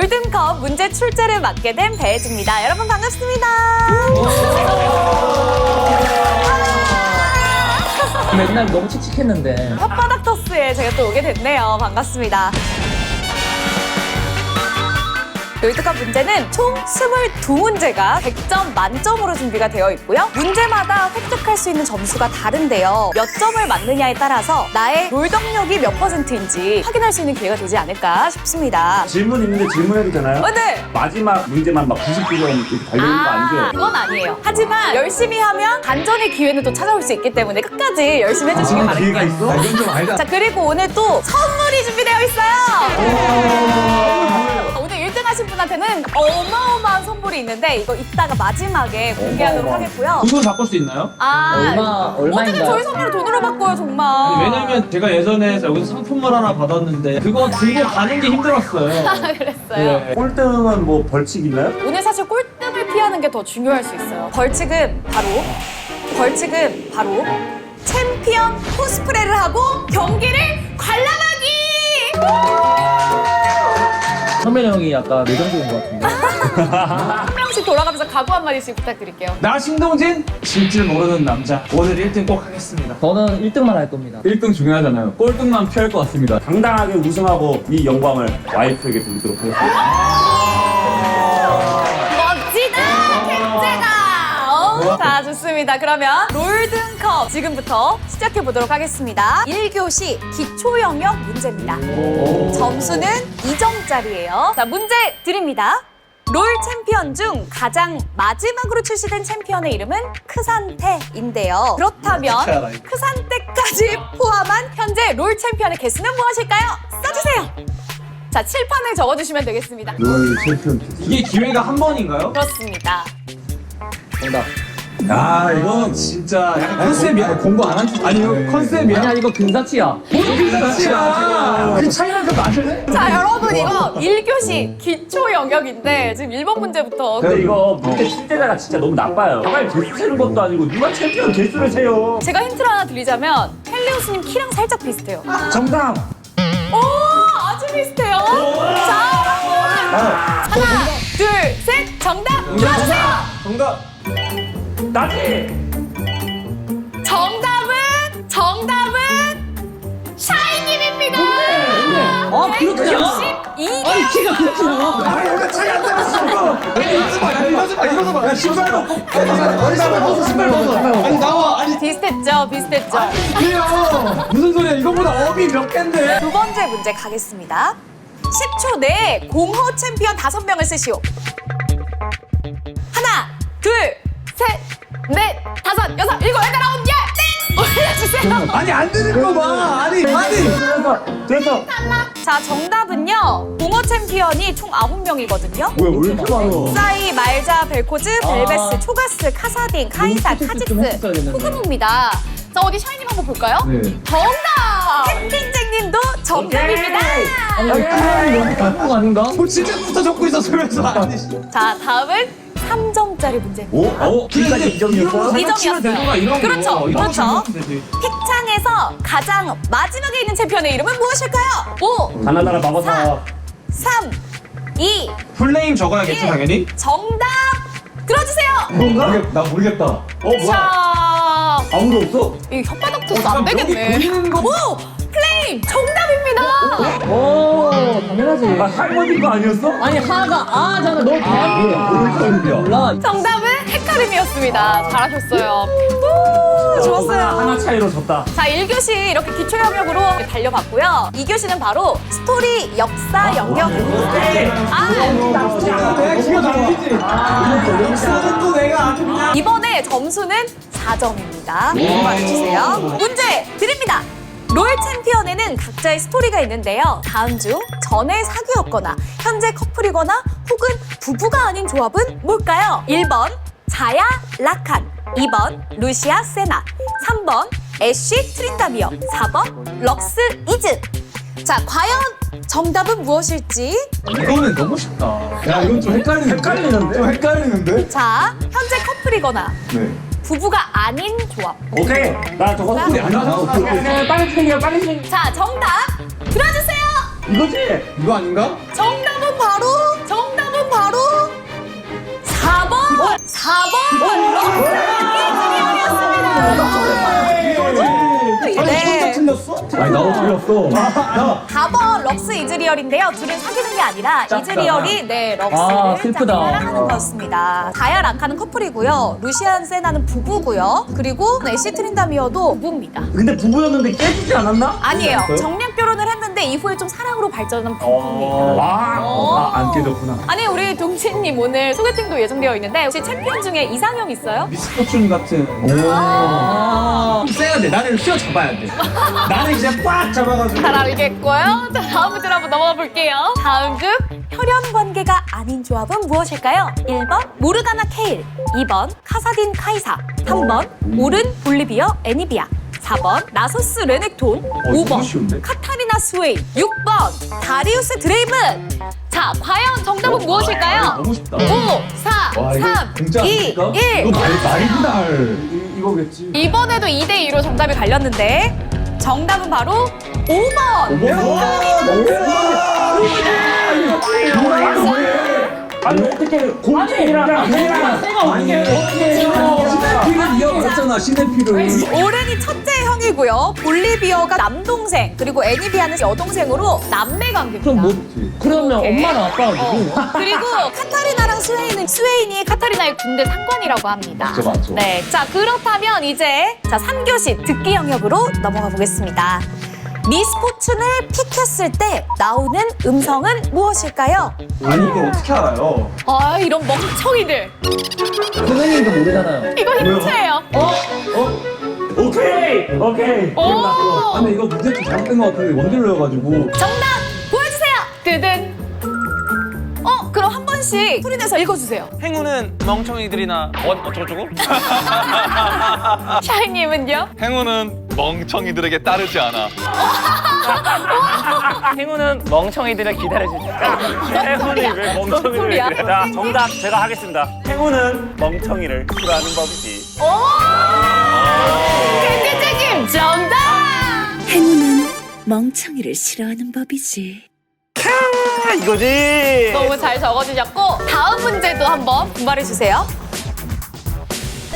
롤든컵 문제 출제를 맡게 된 배혜지입니다. 여러분 반갑습니다. 맨날 너무 칙칙했는데 혓바닥 토스에 제가 또 오게 됐네요. 반갑습니다. 롤드컵 문제는 총 22문제가 100점 만점으로 준비가 되어 있고요. 문제마다 획득할 수 있는 점수가 다른데요. 몇 점을 맞느냐에 따라서 나의 롤덕력이 몇 퍼센트인지 확인할 수 있는 기회가 되지 않을까 싶습니다. 질문 있는데 질문해도 되나요? 어, 네. 마지막 문제만 막 99점 이렇게 달려있는 거 아니죠? 그건 아니에요. 하지만 열심히 하면 반전의 기회는 또 찾아올 수 있기 때문에 끝까지 열심히 해주시기 기회가 바랍니다. 있어? 이건 좀 알다. 자 그리고 오늘 또 선물이 준비되어 있어요. 오늘 1등 하신 분한테는 어마어마한 선물이 있는데 이거 이따가 마지막에 공개하도록 어마어마. 하겠고요. 돈으로 바꿀 수 있나요? 아 얼마 어떻게 얼마인가요? 저희 선물을 돈으로 바꿔요 정말. 왜냐면 제가 예전에 여기서 상품을 하나 받았는데 그거 들고 가는 게 힘들었어요. 아, 그랬어요. 네. 꼴등은 뭐 벌칙 있나요? 오늘 사실 꼴등을 피하는 게 더 중요할 수 있어요. 벌칙은 바로 벌칙은 바로 챔피언 코스프레를 하고 경기를 선배 형이 약간 내정적인 것 같은데 한 명씩 돌아가면서 각오 한 마디씩 부탁드릴게요. 나 신동진 질줄 모르는 남자. 오늘 1등 꼭 하겠습니다. 저는 1등만 할 겁니다 1등 중요하잖아요. 꼴등만 피할 것 같습니다. 당당하게 우승하고 이 영광을 와이프에게 돌리도록 하겠습니다. 멋지다 캡제가 어? 자 좋습니다 그러면 롤든컵 지금부터 시작해 보도록 하겠습니다. 1교시 기초 영역 문제입니다. 점수는 2점짜리예요. 자 문제 드립니다. 롤 챔피언 중 가장 마지막으로 출시된 챔피언의 이름은 크산테인데요. 그렇다면 크산테까지 포함한 현재 롤 챔피언의 개수는 무엇일까요? 써주세요. 자 칠판에 적어주시면 되겠습니다. 롤 챔피언 이게 기회가 한 번인가요? 그렇습니다. 정답 야, 이건 진짜 약간 컨셉이야. 공부 안한 척. 아니, 이거 컨셉이야. 아니야 이거 근사치야 진짜. 그 차이가 그 맞을래? 자, 여러분 이거 1교시 기초 영역인데 지금 1번 문제부터 근데 이거 문제 출제자가 진짜 너무 나빠요. 가만히 개수 세는 것도 아니고 누가 챔피언 개수를 세요. 제가 힌트를 하나 드리자면 헬리우스님 키랑 살짝 비슷해요. 정답! 오, 아주 비슷해요. 자, 여러분 하나, 둘, 셋, 정답 들어주세요. 정답. 나지! 정답은 정답은 샤이님입니다. 아? 162. 아니 키가 그렇게 나와? 아, 이거 차이 안 나왔어. 이거 봐, 이거 봐, 이거 봐. 야, 신발 벗어. 신발 벗어, 신발 벗어. 아니, 나와. 아니, 비슷했죠, 비슷했죠. 그래요. 무슨 소리야? 이거보다 업이 몇 갠데? 두 번째 문제 가겠습니다. 10초 내에 공허 챔피언 5명을 쓰시오. 아니, 안 되는 거 봐. 아니, 아니. 됐어! 됐어! 자, 정답은요. 공허 챔피언이 총 9명이거든요. 뭐야, 왜 이렇게 많아? 사이, 말자, 벨코즈, 벨베스, 아. 초가스, 카사딘, 카이사, 좀 카직스, 했었어야겠는데. 후그무입니다. 자, 어디 샤이님 한번 볼까요? 네. 정답! 캡틴잭님도 정답입니다. 아니 이거 키가 너무 작은 거 아닌가? 뭐 진짜부터 적고 있었으면서. 아니. 자, 다음은 3점짜리 문제. 오? 어? 2점이었어요? 이 점이었어요. 이런 거. 그렇죠, 그렇죠. 픽창에서 가장 마지막에 있는 챔피언의 이름은 무엇일까요? 5, 가나다라 마법사 3, 2, 풀네임 적어야겠죠, 예. 당연히? 정답 들어주세요. 뭔가? 나 모르겠다. 어 뭐야? 자, 아무도 없어? 이 혓바닥 토스 어, 안 여기 되겠네. 오, 플레임 정답입니다. 오 당연하지 아 할머니 거 아니었어? 아니 하가 아잖아 너 아, 몰라 정답은 헤카림이었습니다. 잘하셨어요. 오, 좋았어요. 하나 차이로 졌다. 자, 1교시 이렇게 기초 영역으로 달려봤고요. 2교시는 바로 스토리 역사 영역입니다. 아, 내가 기가 막히지. 역사는 또 내가 아주 그냥. 이번에 점수는 4점입니다. 말해주세요. 문제 드립니다. 롤 챔피언에는 각자의 스토리가 있는데요. 다음 중 전에 사귀었거나 현재 커플이거나 혹은 부부가 아닌 조합은 뭘까요? 1번 자야 라칸 2번 루시아 세나 3번 애쉬 트린다미어 4번 럭스 이즈 자 과연 정답은 무엇일지 이거는 너무 쉽다. 야 이건 좀 헷갈리는데. 헷갈리는데? 좀 헷갈리는데. 자 현재 커플이거나 네. 부부가 아닌 조합. 오케이. 나 저거 소리 안 나서. 네, 빨리 챙겨, 빨리 챙겨. 자, 정답 들어주세요. 이거지? 이거 아닌가? 정답은 바로 정답은 바로 4번. 4번. 아, 네. 아니 나도 틀렸어. 아. 나 4번 럭스 이즈리얼인데요. 둘은 사귀는 게 아니라 이즈리얼이 네 럭스를 아, 슬프다. 사랑하는 거였습니다. 다야 라카는 커플이고요. 루시안 세나는 부부고요. 그리고 애쉬 트린다미어도 부부입니다. 근데 부부였는데 깨지지 않았나? 아니에요. 정략 결혼을 했는데 이후에 좀 사랑으로 발전한 부부입니다. 아, 안 깨졌구나. 아니 우리 동진님 오늘 소개팅도 예정되어 있는데 혹시 챔피언 중에 이상형 있어요? 미스포춘 같은. 아. 세야 돼. 나를 휘어 잡아야 돼. 나를 이제 꽉 잡아가지고. 잘 알겠고요. 자 다음 문제로 한번 넘어가 볼게요. 다음 중 혈연 관계가 아닌 조합은 무엇일까요? 1번 모르가나 케일 2번 카사딘 카이사 3번 오른 볼리비어 애니비아 4번 나소스 레넥톤 너무 5번 쉬운데? 카타리나 스웨이 6번 다리우스 드레이븐 자 과연 정답은 무엇일까요? 너무 쉽다. 5, 4, 와, 이거 3, 공짜 2, 아닙니까? 1 이거 날 날날 이거겠지. 이번에도 2대 2로 정답이 갈렸는데 정답은 바로 5번 아니, 어떻게 공주이랑 걔랑 새가 어떻게 시네필을 이어갔잖아 시네필을. 오렌이 첫째 형이고요. 볼리비어가 남동생, 그리고 애니비아는 여동생으로 남매 관계입니다. 그럼 뭐 그러면 오케이. 엄마랑 아빠가 누구? 그리고 카타리나랑 스웨인은 스웨인이 카타리나의 군대 상관이라고 합니다. 맞죠, 맞죠. 네, 자 그렇다면 이제 자 3교시 듣기 영역으로 넘어가 보겠습니다. 미스포춘을 픽했을 때 나오는 음성은 무엇일까요? 아니 이걸 어떻게 알아요? 아 이런 멍청이들 선생님도 모르잖아요. 이거 힌트예요. 오케이, 오케이. 오 아, 근데 이거 문제 좀 잘못된 것 같은데 원딜러여가지고. 정답 보여주세요. 드든. 어 그럼 한 번씩 소리 내서 읽어주세요. 행운은 멍청이들이나 어, 어쩌고저쩌고? 샤이님은요? 행운은 멍청이들에게 따르지 않아. 행운은 멍청이들을 기다려주니까. 행운이 왜뭔 멍청이를 소리야? 그래? 자, 정답 제가 하겠습니다. 행운은 멍청이를 싫어하는 법이지. 오! 행운은 멍청이를 싫어하는 법이지. 아, 이거지. 너무 잘 적어주셨고 다음 문제도 한번 분발해 주세요.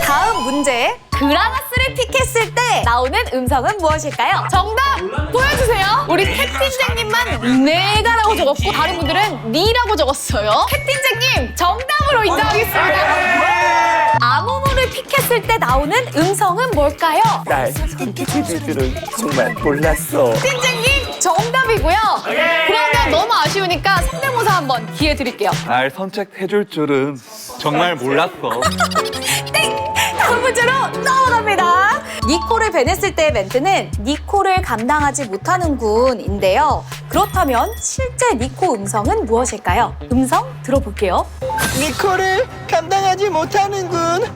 다음 문제 그라가스를 픽했을 때 나오는 음성은 무엇일까요? 정답 보여주세요. 우리 캡틴잭님만 네가라고 적었고 다른 분들은 니라고 적었어요. 캡틴잭님 정답으로 인정하겠습니다. 아무모를 픽했을 때 나오는 음성은 뭘까요? 날 선택해줄 줄은 정말 몰랐어. 캡틴잭님 정답이고요. 그러면 너무 아쉬우니까 성대모사 한번 기회 드릴게요. 날 선택해줄 줄은 정말 몰랐어. 니코를 배냈을 때의 멘트는 니코를 감당하지 못하는군인데요. 그렇다면 실제 니코 음성은 무엇일까요? 음성 들어볼게요. 니코를 감당하지 못하는군.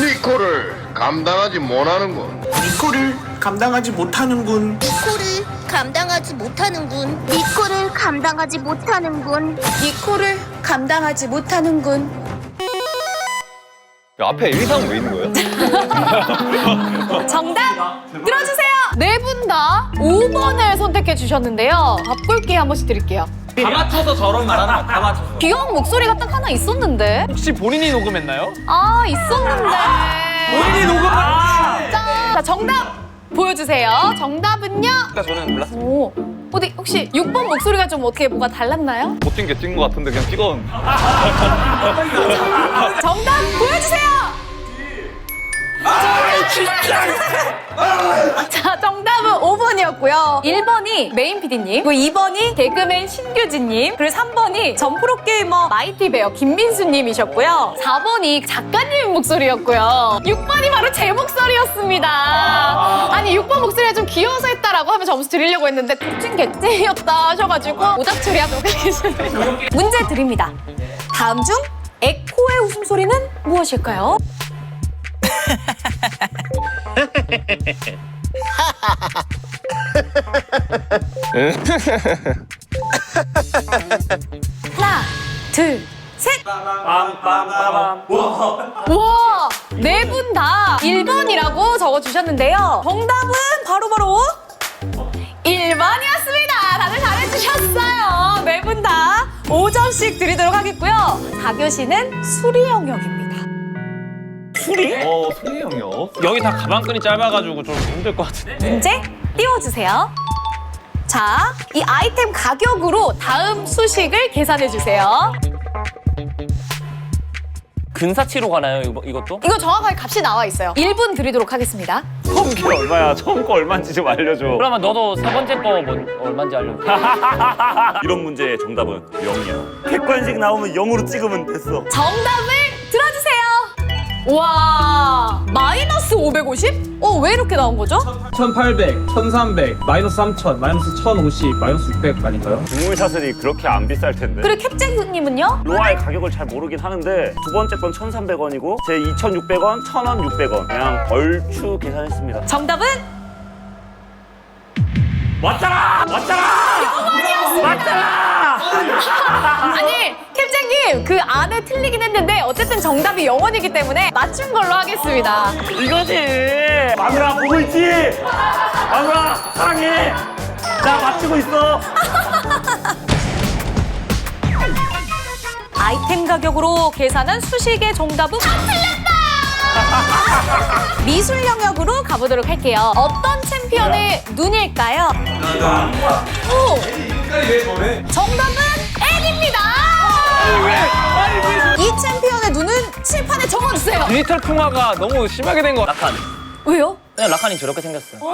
니코를 감당하지 못하는군. 니코를 감당하지 못하는군. 니코를 감당하지 못하는군. 니코를 감당하지 못하는군. 니코를 감당하지 못하는군. 야, 앞에 의상 왜 있는 거예요? 정답 들어주세요. 네 분 다 5번을 선택해 주셨는데요. 바꿀기 한 번씩 드릴게요. 다 맞춰서 저런 말하는 거야. 다 맞춰서. 귀여운 목소리가 딱 하나 있었는데. 혹시 본인이 녹음했나요? 아 있었는데. 본인이 녹음한. 자, 자, 정답 보여주세요. 정답은요. 그러니까 저는 몰랐어요. 오, 어디 혹시 6번 목소리가 좀 어떻게 뭐가 달랐나요? 못 뛴 게 뛴 것 같은데 그냥 찍어온. 정답 보여주세요. 자, 정답은 5번이었고요. 1번이 메인 PD님, 그리고 2번이 개그맨 신규진님, 그리고 3번이 전 프로게이머 마이티베어 김민수님이셨고요. 4번이 작가님 목소리였고요. 6번이 바로 제 목소리였습니다. 아니, 6번 목소리가 좀 귀여워서 했다라고 하면 점수 드리려고 했는데 굿진 개찐이었다 하셔가지고 오답 처리하도록 하겠습니다. 문제 드립니다. 다음 중 에코의 웃음소리는 무엇일까요? 하나, 둘, 셋! 빰빰빰빰. 와, 네 분 다 1번이라고 적어주셨는데요. 정답은 바로바로 1번이었습니다. 다들 잘해주셨어요. 네 분 다 5점씩 드리도록 하겠고요. 4교시는 수리 영역입니다. 수리? 어, 소리 영역. 여기 다 가방끈이 짧아가지고 좀 힘들 것 같은데. 문제 띄워주세요. 자, 이 아이템 가격으로 다음 수식을 계산해 주세요. 근사치로 가나요, 이거, 이것도? 이거 정확하게 값이 나와 있어요. 1분 드리도록 하겠습니다. 처음 게 얼마야? 처음 거 얼마인지 좀 알려줘. 그러면 너도 세 번째 거 뭐, 얼마인지 알려줘. 이런 문제의 정답은 0이야. 객관식 나오면 0으로 찍으면 됐어. 정답을 들어주세요. 와, 마이너스 550? 어, 왜 이렇게 나온 거죠? 1800, 1300, 마이너스 3000, 마이너스 1050, 마이너스 600 아닌가요? 중물사슬이 그렇게 안 비쌀 텐데. 그리고 캡쟁님은요? 로아의 가격을 잘 모르긴 하는데 두 번째 건 1,300원이고 제 2,600원, 1,000원, 600원 그냥 얼추 계산했습니다. 정답은 맞잖아! 맞잖아! 맞잖아! 아니, 캡쟁님 그 안에 틀리긴 했는데 어쨌든 정답이 영원이기 때문에 맞춘 걸로 하겠습니다. 이거지! 마누라 보고 있지? 마누라 사랑해! 나 맞추고 있어! 아이템 가격으로 계산한 수식의 정답은 다 틀렸다! 미술 영역으로 가보도록 할게요. 어떤 챔피언의 눈일까요? 오! 정답은 N입니다! 이 챔피언의 눈은 칠판에 적어주세요. 디지털 통화가 너무 심하게 된 거. 라칸. 왜요? 그냥 라칸이 저렇게 생겼어요. 오!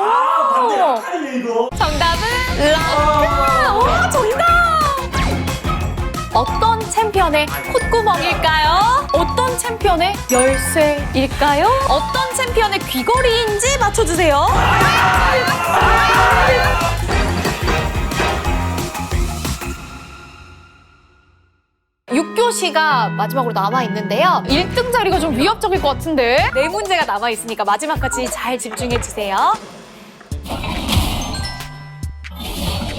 정답은 라카! 오, 정답! 어떤 챔피언의 콧구멍일까요? 어떤 챔피언의 열쇠일까요? 어떤 챔피언의 귀걸이인지 맞춰주세요. 육교시가 마지막으로 남아있는데요. 1등 자리가 좀 위협적일 것 같은데? 네 문제가 남아있으니까 마지막까지 잘 집중해주세요.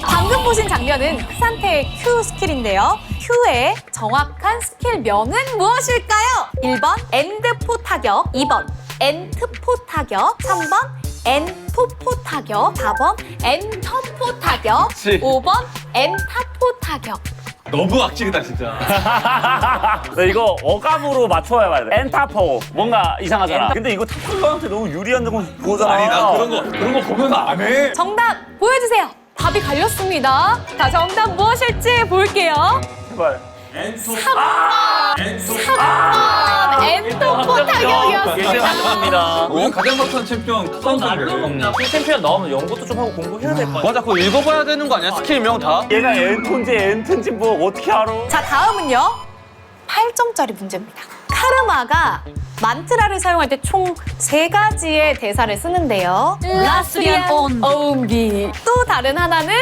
방금 보신 장면은 크산테의 Q 스킬인데요. Q의 정확한 스킬명은 무엇일까요? 1번 엔드포 타격, 2번 엔트포 타격, 3번 엔토포 타격, 4번 엔터포 타격, 그치. 5번 엔타포 타격. 너무 악질이다, 진짜. 네, 이거 어감으로 맞춰야 돼. 엔타포. 뭔가 이상하잖아. 근데 이거 타플러한테 너무 유리한 거 보잖아. 아니, 나 그런 거, 그런 거 보면서 안 해. 정답 보여주세요. 답이 갈렸습니다. 자, 정답 무엇일지 볼게요. 제발. 3번, 3번 엔토포 타격이었습니다. 죄송합니다. 오늘 가장 못한 챔피언 카운터인데. 그 챔피언 나오면 연구도 좀 하고 공부해야 될거 아니야? 맞아, 그거 읽어봐야 되는 거 아니야? 스킬명 다? 얘가 엔톤지 엔튼지 뭐 어떻게 알아? 자, 다음은요. 8점짜리 문제입니다. 카르마가 만트라를 사용할 때 총 세 가지의 대사를 쓰는데요. 라스리안 온비. 또 다른 하나는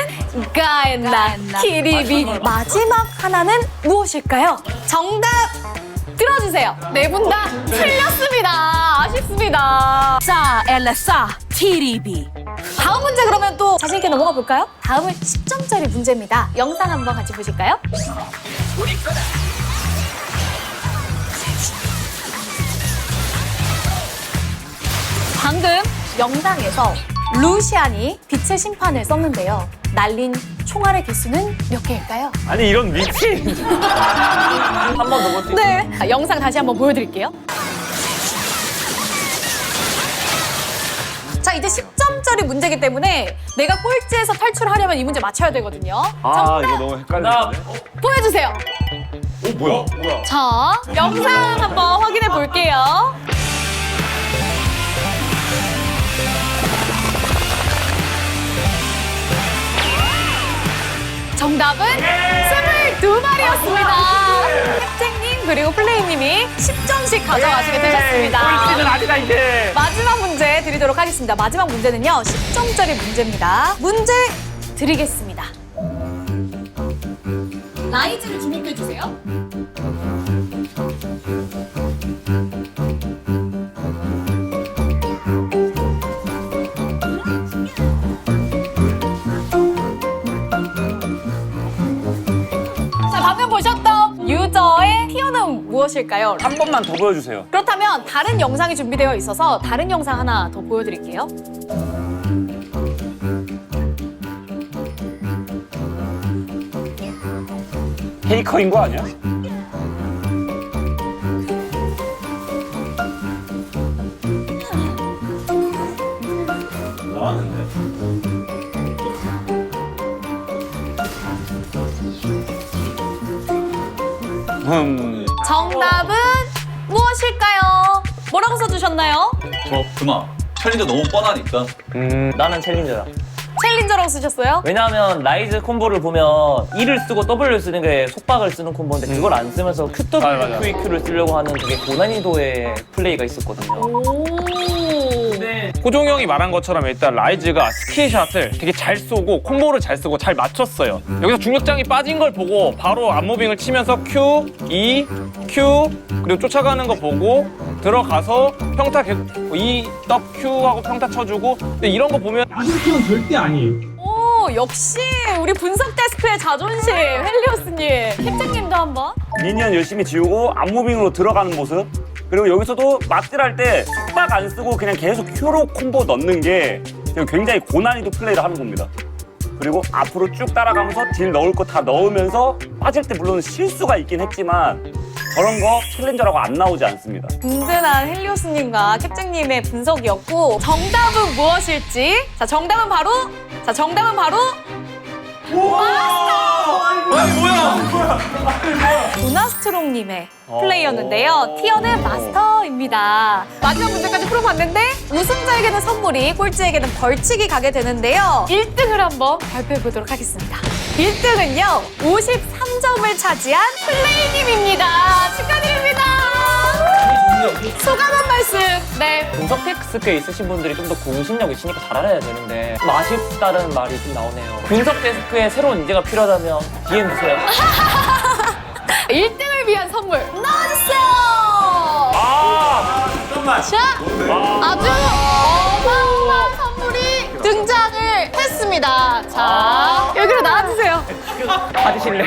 가엔나, 키리비. 마지막 하나는 무엇일까요? 정답 들어주세요. 네 분 다 틀렸습니다. 아쉽습니다. 자, 엘레사, 티리비. 다음 문제 그러면 또 자신 있게 넘어가 볼까요? 다음은 10점짜리 문제입니다. 영상 한번 같이 보실까요? 방금 영상에서 루시안이 빛의 심판을 썼는데요. 날린 총알의 개수는 몇 개일까요? 아니 이런 미친. 한 번더 볼수 네. 자, 영상 다시 한번 보여드릴게요. 자, 이제 10점짜리 문제이기 때문에 내가 꼴찌에서 탈출하려면 이 문제 맞춰야 되거든요. 아 이거 너무 헷갈리는데. 보여주세요. 오, 뭐야? 뭐야? 자, 영상 한번 확인해 볼게요. 정답은 22마리였습니다. 캡쟁님 그리고 플레이님이 10점씩 가져가시게 되셨습니다. 꼴찌는 아니다 이제. 마지막 문제 드리도록 하겠습니다. 마지막 문제는요, 10점짜리 문제입니다. 문제 드리겠습니다. 라이즈를 주목해 주세요. 무엇일까요? 한 번만 더 보여주세요. 그렇다면 다른 영상이 준비되어 있어서 다른 영상 하나 더 보여드릴게요. 페이커인 거 아니야? 음. 정답은 무엇일까요? 뭐라고 써주셨나요? 저 그만. 챌린저 너무 뻔하니까. 음, 나는 챌린저다. 챌린저라고 쓰셨어요? 왜냐하면 라이즈 콤보를 보면 E를 쓰고 W를 쓰는 게 속박을 쓰는 콤보인데 그걸 안 쓰면서 QW, QEQ를 쓰려고 하는 되게 고난이도의 플레이가 있었거든요. 오. 호종 형이 말한 것처럼 일단 라이즈가 스킬샷을 되게 잘 쏘고 콤보를 잘 쓰고 잘 맞췄어요. 여기서 중력장이 빠진 걸 보고 바로 앞무빙을 치면서 Q, E, Q 그리고 쫓아가는 거 보고 들어가서 평타 계속 E, W, Q 하고 평타 쳐주고 근데 이런 거 보면 아직은 절대 아니에요. 오, 역시 우리 분석 데스크의 자존심, 헬리오스님. 캡장님도 한번. 미니언 열심히 지우고 앞무빙으로 들어가는 모습 그리고 여기서도 맞딜할 때 속박 안 쓰고 그냥 계속 큐로 콤보 넣는 게 지금 굉장히 고난이도 플레이를 하는 겁니다. 그리고 앞으로 쭉 따라가면서 딜 넣을 거 다 넣으면서 빠질 때 물론 실수가 있긴 했지만 저런 거 챌린저라고 안 나오지 않습니다. 든든한 헬리오스님과 캡장님의 분석이었고 정답은 무엇일지? 자 정답은 바로 자 정답은 바로 마스터! 도나스트롱님의 플레이였는데요. 티어는 마스터입니다. 마지막 문제까지 풀어봤는데 우승자에게는 선물이 꼴찌에게는 벌칙이 가게 되는데요. 1등을 한번 발표해 보도록 하겠습니다. 1등은요 53점을 차지한 플레이님입니다. 축하드립니다. 소감 한 말씀. 네. 분석 테스크에 있으신 분들이 좀 더 공신력 있으니까 잘 알아야 되는데 좀 아쉽다는 말이 좀 나오네요. 분석 데스크에 새로운 인재가 필요하다면 DM 주세요. 1등을 위한 선물 넣어주세요. 아 자, 아주 어마어마한 선물이 등장을 했습니다. 자, 여기로 나와주세요. 받으실래요?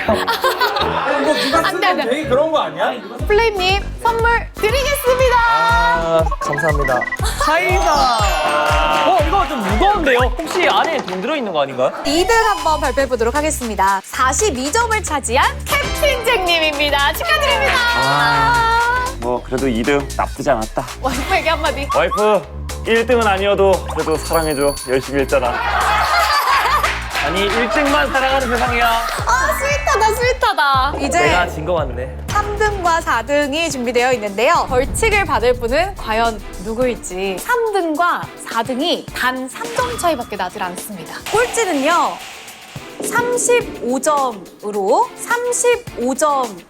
안돼 안돼. 되게 그런 거 아니야? 플레임님 선물 드리겠습니다. 아, 감사합니다. 차이다. 어, 이거 좀 무거운데요? 혹시 안에 돈 들어있는 거 아닌가요? 2등 한번 발표해 보도록 하겠습니다. 42점을 차지한 캡틴 잭님입니다. 축하드립니다. 뭐 그래도 2등 나쁘지 않았다 와이프에게 한마디. 와이프 1등은 아니어도 그래도 사랑해줘 열심히 했잖아 아니, 1등만 사랑하는 세상이야. 아 스윗하다 스윗하다. 이제 내가 진거 같네. 3등과 4등이 준비되어 있는데요. 벌칙을 받을 분은 과연 누구일지 3등과 4등이 단 3점 차이밖에 나질 않습니다. 꼴찌는요. 35점으로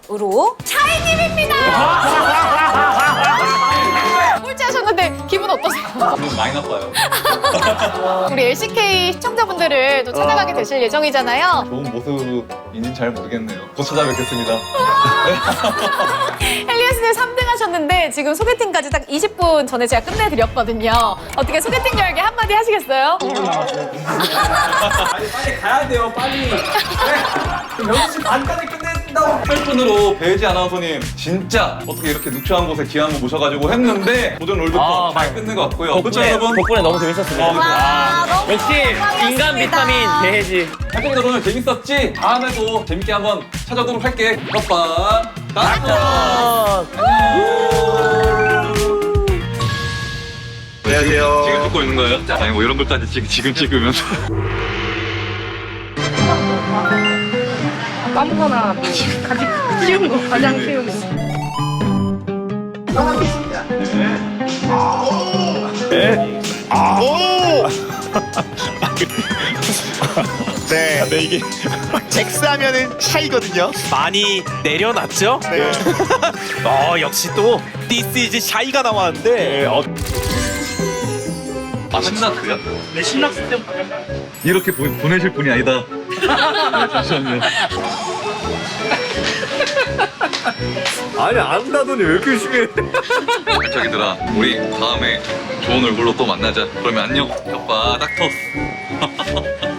35점으로 차이님입니다. 기분 많이 나빠요. 우리 LCK 시청자분들을 또 찾아가게 되실 예정이잖아요. 좋은 모습인지는 잘 모르겠네요. 곧 찾아뵙겠습니다. 헬리아스님 3등 하셨는데 지금 소개팅까지 딱 20분 전에 제가 끝내드렸거든요. 어떻게 소개팅 열기 한마디 하시겠어요? 빨리 빨리 가야 돼요, 빨리. 네. 6시 반까지 다고. 8분으로 배지 아나운서님 진짜 어떻게 이렇게 누추한 곳에 귀한 분 모셔가지고 했는데 도전 롤드컵 아, 잘 끝낸 것 같고요. 그렇죠 덕분에, 여러분? 덕분에 너무 재밌었습니다. 와, 너무 역시 인간 감사합니다. 비타민 대해지. 활동들 오늘 재밌었지? 다음에도 재밌게 한번 찾아오도록 할게. 오빠 나또 안녕하세요. 지금 찍고 있는 거예요? 아니 뭐 이런 것까지 지금 지금 찍으면서. 네. 네, 이게 X 하면은 샤이거든요. 많이 내려놨죠? 네. 어, 역시 또 This is 샤이가 나왔는데 어, 아 신나크야? 네 신나크 때 이렇게 보, 보내실 분이 아니다. 네, 잠시만요. 아니 안다더니 왜 이렇게 심해 자기들아 우리 다음에 좋은 얼굴로 또 만나자. 그러면 안녕. 오빠 닥터.